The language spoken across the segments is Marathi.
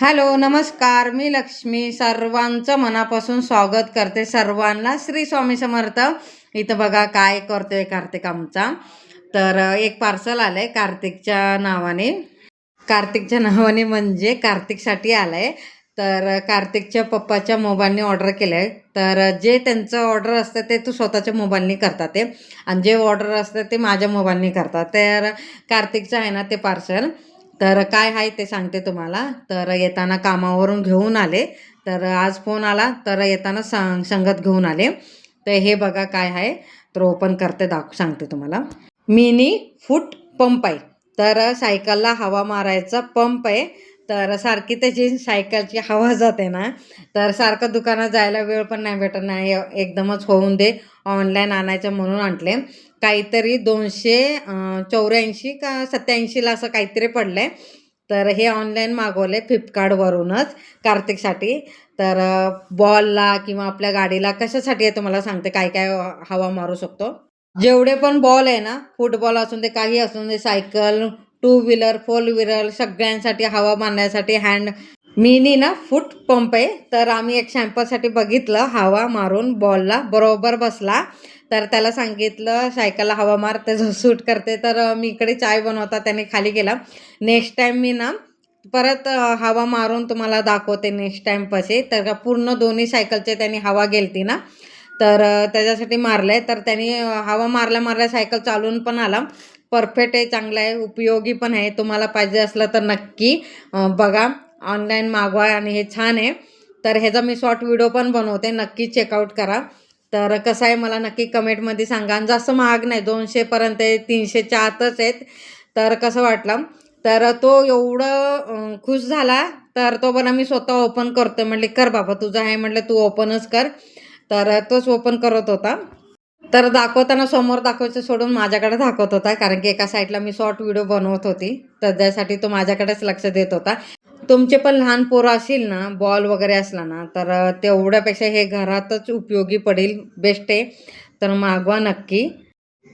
हॅलो नमस्कार. मी लक्ष्मी. सर्वांचं मनापासून स्वागत करते. सर्वांना श्री स्वामी समर्थ. इथं बघा काय करतोय कार्तिक आमचा. तर एक पार्सल आलं आहे कार्तिकच्या नावाने. कार्तिकच्या नावाने म्हणजे कार्तिकसाठी आलं आहे तर कार्तिकच्या पप्पाच्या मोबाईलने ऑर्डर केलं आहे तर जे त्यांचं ऑर्डर असतं ते तू स्वतःच्या मोबाईलने करतात ते. आणि जे ऑर्डर असतं ते माझ्या मोबाईलने करतात तर कार्तिकचं आहे ना ते पार्सल तर काय आहे ते सांगते तुम्हाला. तर येताना कामावरून घेऊन आले. तर आज फोन आला तर येताना सांग संगत घेऊन आले. तर हे बघा काय आहे. तर ओपन करते दाख सांगते तुम्हाला. मिनी फूट पंप आहे. तर सायकलला हवा मारायचा पंप आहे. तर सारखी त्याची सायकलची हवा जाते ना तर सारखं दुकानात जायला वेळ पण नाही भेटत नाही एकदमच होऊन दे ऑनलाईन आणायचं म्हणून आणले. काहीतरी दोनशे चौऱ्याऐंशी का सत्याऐंशीला असं काहीतरी पडलं आहे तर हे ऑनलाईन मागवले फ्लिपकार्टवरूनच कार्तिकसाठी. तर बॉलला किंवा आपल्या गाडीला कशासाठी आहे तुम्हाला सांगते काय काय हवा मारू शकतो. जेवढे पण बॉल आहे ना फुटबॉल असून दे काही असून दे cycle two wheeler four wheeler सगळ्यांसाठी हवा मारण्यासाठी हँड मिनी ना फूट पंप आहे. तर आम्ही एक शॅम्पलसाठी बघितलं हवा मारून बॉलला बरोबर बसला. तर त्याला सांगितलं सायकलला हवा मार त्याचं सूट करते. तर मी इकडे चाय बनवता त्याने खाली गेला नेक्स्ट टाईम मी ना परत हवा मारून तुम्हाला दाखवते नेक्स्ट टाईम पसे तर पूर्ण दोन्ही सायकलचे त्यांनी हवा गेलती ना. तर त्याच्यासाठी मारलं आहे तर त्यांनी हवा मारल्या मारल्या सायकल चालून पण आला. परफेक्ट आहे चांगला आहे उपयोगी पण आहे तुम्हाला पाहिजे असलं तर नक्की बघा. ऑनलाईन मागवा आणि हे छान आहे. तर ह्याचा मी शॉर्ट व्हिडिओ पण बनवते नक्की चेकआउट करा. तर कसं आहे मला नक्की कमेंटमध्ये सांगा. आणि जास्त महाग नाही दोनशेपर्यंत आहे तीनशेच्या आतच आहेत. तर कसं वाटलं? तर तो एवढं खुश झाला तर तो पण मी स्वतः ओपन करतो म्हणले कर बाबा तुझं आहे. म्हटलं तू ओपनच कर. तर तोच ओपन करत होता. तर दाखवताना समोर दाखवायचं सोडून माझ्याकडे दाखवत होता कारण की एका साईडला मी शॉर्ट व्हिडिओ बनवत होती. तर त्यासाठी तो माझ्याकडेच लक्ष देत होता. तुमचे पण लहान पोरं असतील ना बॉल वगैरे असला ना तर तेवढ्यापेक्षा हे घरातच उपयोगी पडेल बेस्ट आहे. तर मागवा नक्की.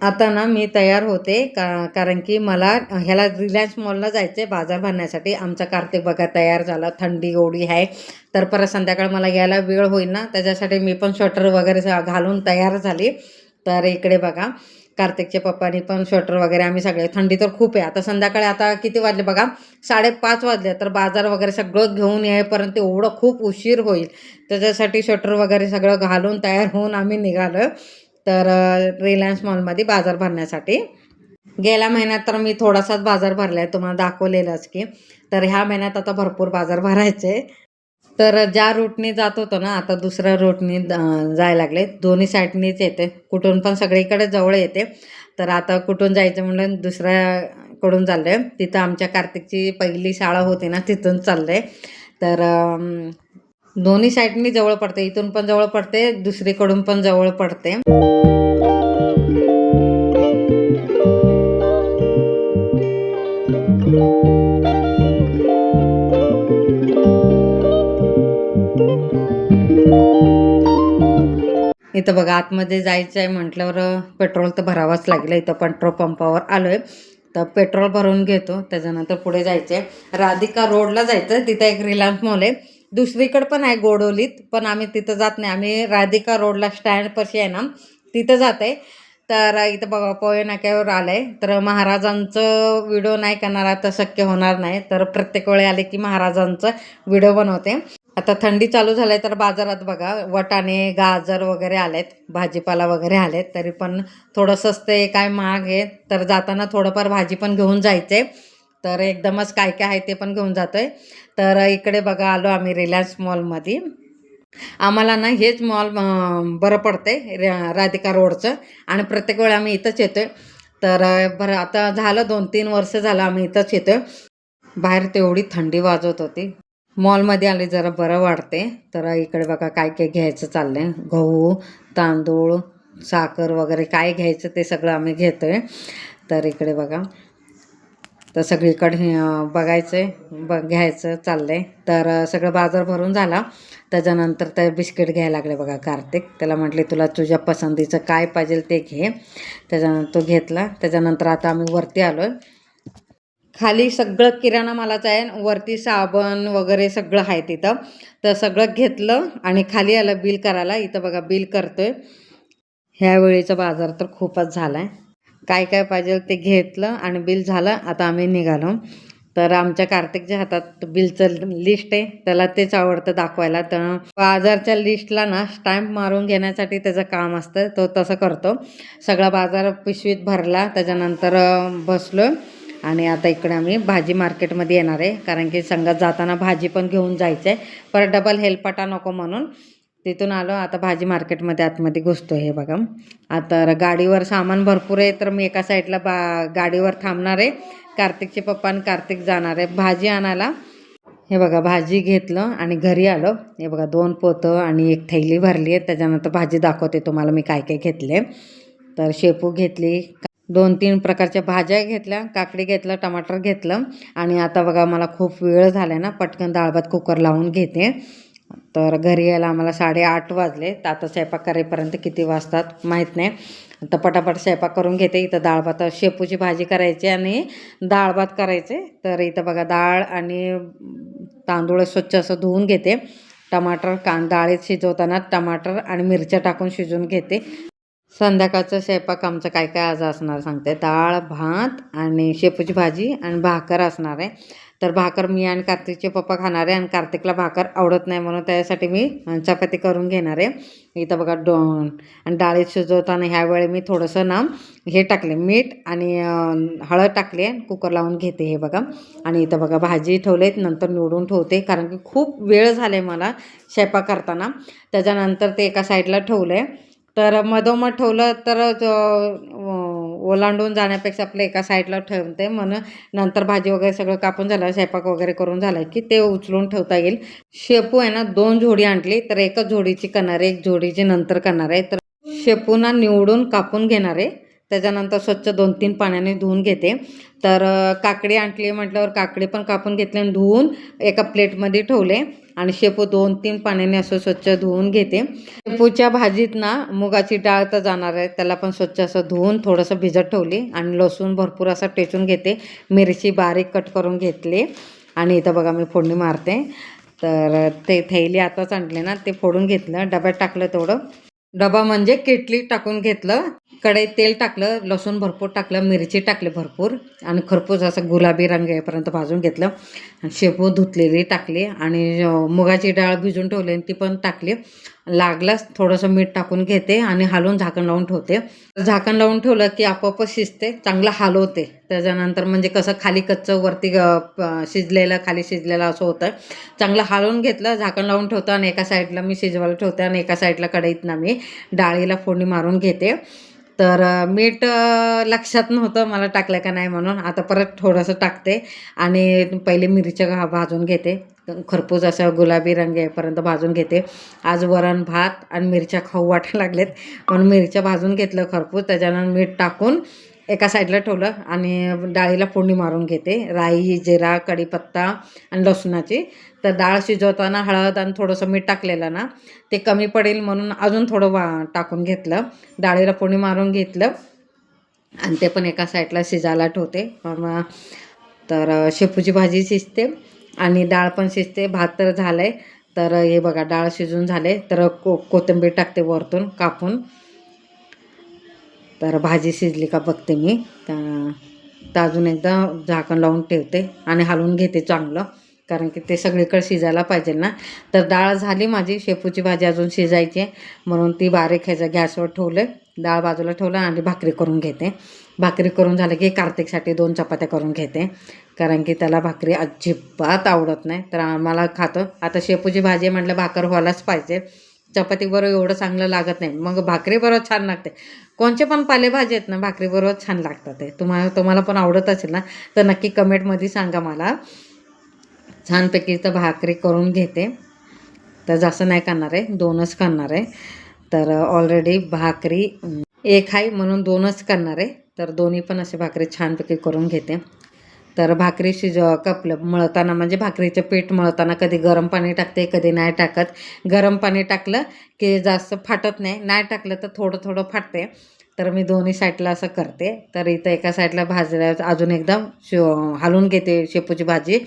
आता ना मी तयार होते का कारण की मला ह्याला रिलायन्स मॉलला जायचं आहे बाजार भरण्यासाठी. आमचा कार्तिक बघा तयार झाला थंडी गोडी आहे. तर परत संध्याकाळ मला यायला वेळ होईल ना त्याच्यासाठी मी पण स्वेटर वगैरे घालून तयार झाली. तर इकडे बघा कार्तिकच्या पप्पानी पण स्वेटर वगैरे आम्ही सगळे थंडी तर खूप आहे. आता संध्याकाळी आता किती वाजले बघा? साडेपाच वाजले तर बाजार वगैरे सगळं घेऊन येईपर्यंत एवढं खूप उशीर होईल. त्याच्यासाठी स्वेटर वगैरे सगळं घालून तयार होऊन आम्ही निघालो. तर रिलायन्स मॉलमध्ये बाजार भरण्यासाठी. गेल्या महिन्यात तर मी थोडासाच बाजार भरला आहे तुम्हाला दाखवलेलंच की. तर ह्या महिन्यात आता भरपूर बाजार भरायचे. तर ज्या रूटने जात होतो ना आता दुसऱ्या रूटने जायला लागले. दोन्ही साईडनीच येते. कुठून पण सगळीकडे जवळ येते. तर आता कुठून जायचं म्हणून दुसऱ्याकडून चाललं आहे तिथं आमच्या कार्तिकची पहिली शाळा होती ना तिथून चाललं आहे तर दोन्ही साईडनी जवळ पडते. इथून पण जवळ पडते दुसरीकडून पण जवळ पडते. इथं बघा आतमध्ये जायचं आहे म्हटल्यावर पेट्रोल तर भरावंच लागेल. इथं पेट्रोल पंपावर आलो आहे तर पेट्रोल भरून घेतो. त्याच्यानंतर पुढे जायचं आहे राधिका रोडला जायचं तिथं एक रिलायन्स मॉल आहे. दुसरीकडे पण आहे गोडोलीत पण आम्ही तिथं जात नाही. आम्ही राधिका रोडला स्टँडपाशी आहे ना तिथं जात आहे तर इथं बघा पोहे नाक्यावर आलं आहे तर महाराजांचं व्हिडिओ नाही करणार आता शक्य होणार नाही. तर प्रत्येक वेळी आले की महाराजांचं व्हिडिओ बनवते. आता थंडी चालू झाली तर बाजारात बघा वटाणे गाजर वगैरे आलेत भाजीपाला वगैरे आलेत तरी पण थोडं स्वस्त आहे काय महाग आहे. तर जाताना थोडंफार भाजी पण घेऊन जायचं. आहे तर एकदमच काय काय आहे ते पण घेऊन जातो आहे तर इकडे बघा आलो आम्ही रिलायन्स मॉलमध्ये आम्हाला ना हेच मॉल बरं पडतंय रा- राधिका रोडचं. आणि प्रत्येक वेळी आम्ही इथंच येतोय. तर बरं आता झालं दोन तीन वर्ष झालं आम्ही इथंच येतोय. बाहेर तेवढी थंडी वाजवत होती. मॉलमध्ये आले जरा बरं वाटते. तर इकडे बघा काय काय घ्यायचं चाललं आहे गहू तांदूळ साखर वगैरे काय घ्यायचं ते सगळं आम्ही घेतो आहे तर इकडे बघा. तर सगळीकडे बघायचं आहे ब घ्यायचं चाललं आहे तर सगळं बाजार भरून झाला. त्याच्यानंतर ते बिस्किट घ्यायला लागले बघा कार्तिक. त्याला म्हटले तुला तुझ्या पसंतीचं काय पाहिजे ते घे. त्याच्यानंतर तो घेतला. त्याच्यानंतर आता आम्ही वरती आलो आहे खाली सगळं किराणा मालाचं आहे वरती साबण वगैरे सगळं आहे तिथं. तर सगळं घेतलं आणि खाली आलं बिल करायला. इथं बघा बिल करतोय. ह्या वेळेचा बाजार तर खूपच झाला आहे काय काय पाहिजे ते घेतलं आणि बिल झालं. आता आम्ही निघालो. तर आमच्या कार्तिकच्या हातात बिलचं लिस्ट आहे. त्याला तेच आवडतं दाखवायला. तर बाजारच्या लिस्टला ना स्टॅम्प मारून घेण्यासाठी त्याचं काम असतं. तो तसं करतो. सगळा बाजार पिशवीत भरला. त्याच्यानंतर बसलो बसलो आणि आता इकडे आम्ही भाजी मार्केटमध्ये येणार आहे. कारण की संघात जाताना भाजी पण घेऊन जायचं आहे परत डबल हेलपाटा नको म्हणून तिथून आलो. आता भाजी मार्केटमध्ये आतमध्ये घुसतो हे बघा. आता गाडीवर सामान भरपूर आहे. तर मी एका साईडला बा गाडीवर थांबणार आहे. कार्तिकचे पप्पा आणि कार्तिक जाणार आहे. भाजी आणायला. हे बघा भाजी घेतलं आणि घरी आलो. हे बघा दोन पोतं आणि एक थैली भरली आहे. त्याच्यानंतर भाजी दाखवते तुम्हाला मी काय काय घेतले. तर शेपू घेतली. दोन तीन प्रकारच्या भाज्या घेतल्या काकडी घेतलं टमाटर घेतलं. आणि आता बघा मला खूप वेळ झाला ना पटकन डाळ भात कुकर लावून घेते. तर घरी यायला आम्हाला साडेआठ वाजले. तर आता स्वयंपाक करेपर्यंत किती वाजतात माहीत नाही. तर पटापट स्वयंपाक करून घेते. इथं डाळ भात शेपूची भाजी करायची आणि डाळ भात करायचे. तर इथं बघा डाळ आणि तांदूळ स्वच्छ असं धुवून घेते. टमाटर कां डाळीत शिजवताना टमाटर आणि मिरच्या टाकून शिजवून घेते. संध्याकाळचं स्वयंपाक आमचं काय काय आज असणार सांगते. डाळ भात आणि शेपूची भाजी आणि भाकर असणार आहे. तर भाकर मी आणि कार्तिकचे पप्पा खाणार आहे आणि कार्तिकला भाकर आवडत नाही म्हणून त्यासाठी मी चपाती करून घेणार आहे. इथं बघा डो आणि डाळीत शिजवताना ह्यावेळी मी थोडंसं ना हे टाकले मीठ आणि हळद टाकले कुकर लावून घेते हे बघा. आणि इथं बघा भाजी ठेवले नंतर निवडून ठेवते कारण की खूप वेळ झाले मला स्वयंपाक करताना. त्याच्यानंतर ते एका साईडला ठेवलं आहे तर मधोमध ठेवलं तर ओलांडून जाण्यापेक्षा आपलं एका साईडला ठेवते म्हणून नंतर भाजी वगैरे सगळं कापून झालं स्वयंपाक वगैरे करून झालं की ते उचलून ठेवता येईल. शेपू आहे ना दोन जोडी आणली तर एकच जोडीची करणार आहे एक जोडीची नंतर करणार आहे. तर शेपूना निवडून कापून घेणार आहे. त्याच्यानंतर स्वच्छ दोन तीन पाण्याने धुवून घेते. तर काकडी आणली म्हटल्यावर काकडी पण कापून घेतली आणि धुवून एका प्लेटमध्ये ठेवले आणि शेपू दोन तीन पाण्याने असं स्वच्छ धुवून घेते. शेपूच्या भाजीत ना मुगाची डाळ तर जाणार आहे त्याला पण स्वच्छ असं धुवून थोडंसं भिजत ठेवली आणि लसूण भरपूर असं टेचून घेते. मिरची बारीक कट करून घेतली आणि इथं बघा मी फोडणी मारते. तर ते थैली आताच आणले ना ते फोडून घेतलं डब्यात टाकलं तेवढं. डबा म्हणजे केटली टाकून घेतलं कढईत तेल टाकलं लसूण भरपूर टाकलं मिरची टाकली भरपूर आणि खरपूस असं गुलाबी रंग येईपर्यंत भाजून घेतलं. आणि शेपू धुतलेली टाकली आणि मुगाची डाळ भिजून ठेवली आणि ती पण टाकली. लागलाच थोडंसं मीठ टाकून घेते आणि हलवून झाकण लावून ठेवते. झाकण लावून ठेवलं की आपोआप शिजते चांगलं हलवते. त्याच्यानंतर म्हणजे कसं खाली कच्चं वरती शिजलेलं खाली शिजलेलं असं होतं. चांगलं हलवून घेतलं झाकण लावून ठेवतं आणि एका साईडला मी शिजवायला ठेवते आणि एका साईडला कढईतनं मी डाळीला फोडणी मारून घेते. तर मीठ लक्षात नव्हतं मला टाकलं का नाही म्हणून. आता परत थोडंसं टाकते आणि पहिले मिरच्या घा भाजून घेते. खरपूस असं गुलाबी रंग येईपर्यंत भाजून घेते. आज वरण भात आणि मिरच्या खाऊ वाटायला लागलेत. म्हणून मिरच्या भाजून घेतलं खरपूस. त्याच्यानंतर मीठ टाकून एका साईडला ठेवलं आणि डाळीला फोडणी मारून घेते. राई जिरा कढीपत्ता आणि लसणाची. तर डाळ शिजवताना हळद आणि थोडंसं मीठ टाकलेलं ना ते कमी पडेल म्हणून अजून थोडं वा टाकून घेतलं. डाळीला फोडणी मारून घेतलं आणि ते पण एका साईडला शिजायला ठेवते. तर शेपूची भाजी शिजते आणि डाळ पण शिजते. भात तर झालं आहे तर हे बघा डाळ शिजून झाले. तर को कोथिंबीर टाकते वरतून कापून. तर भाजी शिजली का बघते मी. तर तर अजून एकदा झाकण लावून ठेवते आणि हलवून घेते चांगलं. कारण की ते सगळीकडे शिजायला पाहिजे ना. तर डाळ झाली माझी शेपूची भाजी अजून शिजायची आहे. म्हणून ती बारीक ह्याच्या गॅसवर ठेवलं. डाळ बाजूला ठेवलं आणि भाकरी करून घेते. भाकरी करून झालं की कार्तिकसाठी दोन चपात्या करून घेते. कारण की त्याला भाकरी अजिबात आवडत नाही. तर आम्हाला खातं. आता शेपूची भाजी म्हटलं भाकर व्हायलाच पाहिजे. चपातीबरोबर एवढं चांगलं लागत नाही. मग भाकरीबरोबर छान लागते. कोणचे पण पालेभाजी आहेत ना भाकरीबरोबर छान लागतात ते. तुम्हाला तुम्हाला पण आवडत असेल ना तर नक्की कमेंटमध्ये सांगा मला. छानपैकी तर भाकरी करून घेते. तर जास्त नाही करणार आहे दोनच करणार आहे. तर ऑलरेडी भाकरी एक आहे म्हणून दोनच करणार आहे. तर दोन्ही पण असे भाकरी छानपैकी करून घेते. तर भाकरी शिज कपलं मळताना म्हणजे भाकरीचं पीठ मळताना कधी गरम पाणी टाकते कधी नाही टाकत. गरम पाणी टाकलं की जास्त फाटत नाही नाही टाकलं तर थोडं थोडं फाटते. तर मी दोन्ही साईडला असं करते. तर इथं एका साईडला भाजल्या अजून एकदा शि हलवून घेते शेपूची भाजी.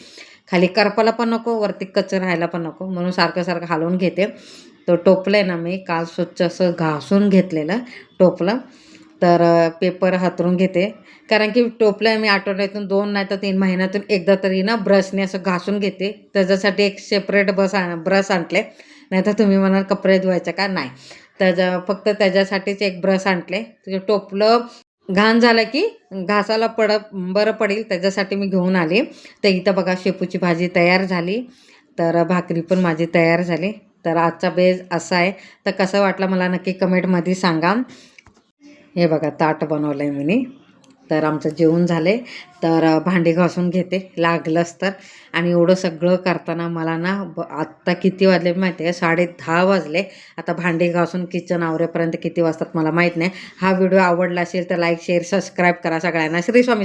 खाली करपाला पण नको वरती कच्च राहायला पण नको. म्हणून सारखं सारखं हालवून घेते. तो टोपलं आहे ना मी काल स्वच्छ असं घासून घेतलेलं टोपलं. तर पेपर हातरून घेते. कारण की टोपलं मी आठवड्यातून दोन नाही तर तीन महिन्यातून एकदा तरी ना ब्रशने असं घासून घेते. त्याच्यासाठी एक सेपरेट बस आण ब्रश आणले नाही तर तुम्ही म्हणाल कपडे धुवायचे का? नाही. त्याच्या फक्त त्याच्यासाठीच एक ब्रश आणले टोपलं घाण झालं की घासाला पड बरं पडेल. त्याच्यासाठी मी घेऊन आले. तर इथं बघा शेपूची भाजी तयार झाली. तर भाकरी पण माझी तयार झाली. तर आजचा बेज असा आहे. तर कसं वाटलं मला नक्की कमेंटमध्ये सांगा. हे बघा ताट बनवलं आहे मी. तर आमचं जेवण झाले. तर भांडी घासून घेते. लागलंच तर. आणि एवढं सगळं करताना मला ना ब आत्ता किती वाजले माहिती आहे? साडे दहा वाजले. आता भांडी घासून किचन आवरेपर्यंत किती वाजतात मला माहीत नाही. हा व्हिडिओ आवडला असेल तर लाईक शेअर सबस्क्राईब करा सगळ्यांना. श्री स्वामी